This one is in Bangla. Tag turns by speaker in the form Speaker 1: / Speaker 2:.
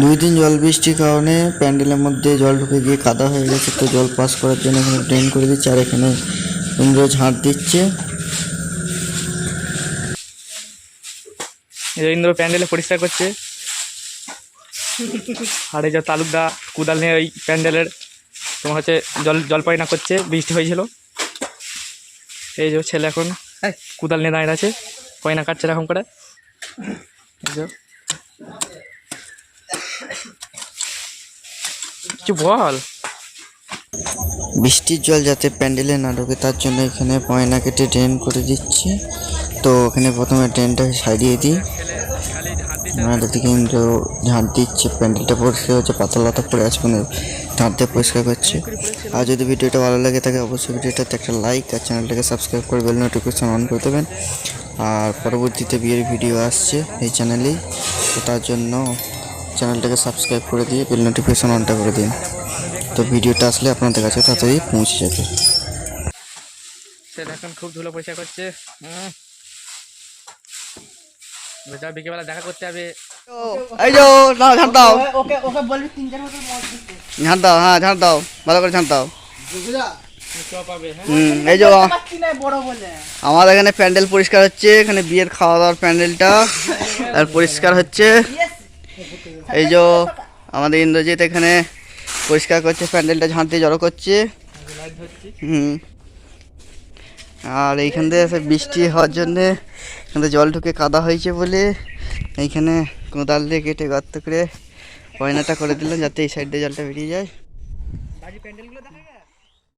Speaker 1: দুই দিন জল বৃষ্টির কারণে প্যান্ডেলের মধ্যে জল ঢুকে গিয়ে কাদা হয়ে গেছে তো জল পাস করার জন্য এখানে ড্রেন করে দিচ্ছে আর এখানে ইন্দ্র ঝাঁট দিচ্ছে।
Speaker 2: এই যে ইন্দ্র প্যান্ডেলে পরিষ্কার করছে। আর এই যে তালুকদা কুদাল নিয়ে ওই প্যান্ডেলের তোমার হচ্ছে জল জল পায়না করছে বৃষ্টি হয়েছিল। এই যে ছেলে এখন কুদাল নিয়ে দাঁড়িয়ে আছে পয়না কাটছে এরকম করে। এই যে। কিছু বল।
Speaker 1: বৃষ্টির জল যাতে প্যান্ডেলে না ঢোকে, তার জন্য এখানে পয়না কেটে ড্রেন করে দিচ্ছে। তো এখানে প্রথমে ড্রেনটা সারিয়ে দিই। আর ইন্দ্র ঝাঁট দিচ্ছে, প্যান্ডেলটা পরিষ্কার হচ্ছে পাতা লাতা পড়ে আছে কোনো ঝাঁট দিয়ে পরিষ্কার করছে। আর যদি ভিডিওটা ভালো লাগে থাকে, অবশ্যই ভিডিওটাতে একটা লাইক আর চ্যানেলটাকে সাবস্ক্রাইব করে বেল নোটিফিকেশন অন করে দেবেন। আর পরবর্তীতে বিয়ের ভিডিও আসছে এই চ্যানেলেই তো তার জন্য চ্যানেলটাকে সাবস্ক্রাইব করে দিয়ে বেল নোটিফিকেশন অনটা করে দিন। তো ভিডিওটা আসলে আপনাদের কাছে তাড়াতাড়ি পৌঁছে যাবে।
Speaker 2: এখন খুব ধুলো পয়সা করছে। যা বিকেলবেলা দেখা করতে হবে
Speaker 1: এই যো দাও ঝাঁট দাও।
Speaker 3: ওকে ওকে বলবি তিন চার বছর মদ দিতে।
Speaker 1: ঝাঁট দাও হ্যাঁ ঝাঁট দাও ভালো করে ঝাঁট দাও।
Speaker 2: হ্যাঁ?
Speaker 1: এই যো আমাদের এখানে প্যান্ডেল পরিষ্কার হচ্ছে এখানে বিয়ের খাওয়া দাওয়ার প্যান্ডেলটা আর পরিষ্কার হচ্ছে। এই যে আমাদের ইন্দ্রজিৎ এখানে পরিষ্কার করছে, প্যান্ডেলটা ঝাঁটতে জড়ো করছে। হুম। আর এইখান থেকে বৃষ্টি হওয়ার জন্যে এখানে জল ঢুকে কাদা হয়েছে বলে এইখানে কোদাল দিয়ে কেটে গর্ত করে পয়নাটা করে দিলাম যাতে এই সাইড দিয়ে জলটা বেরিয়ে যায়।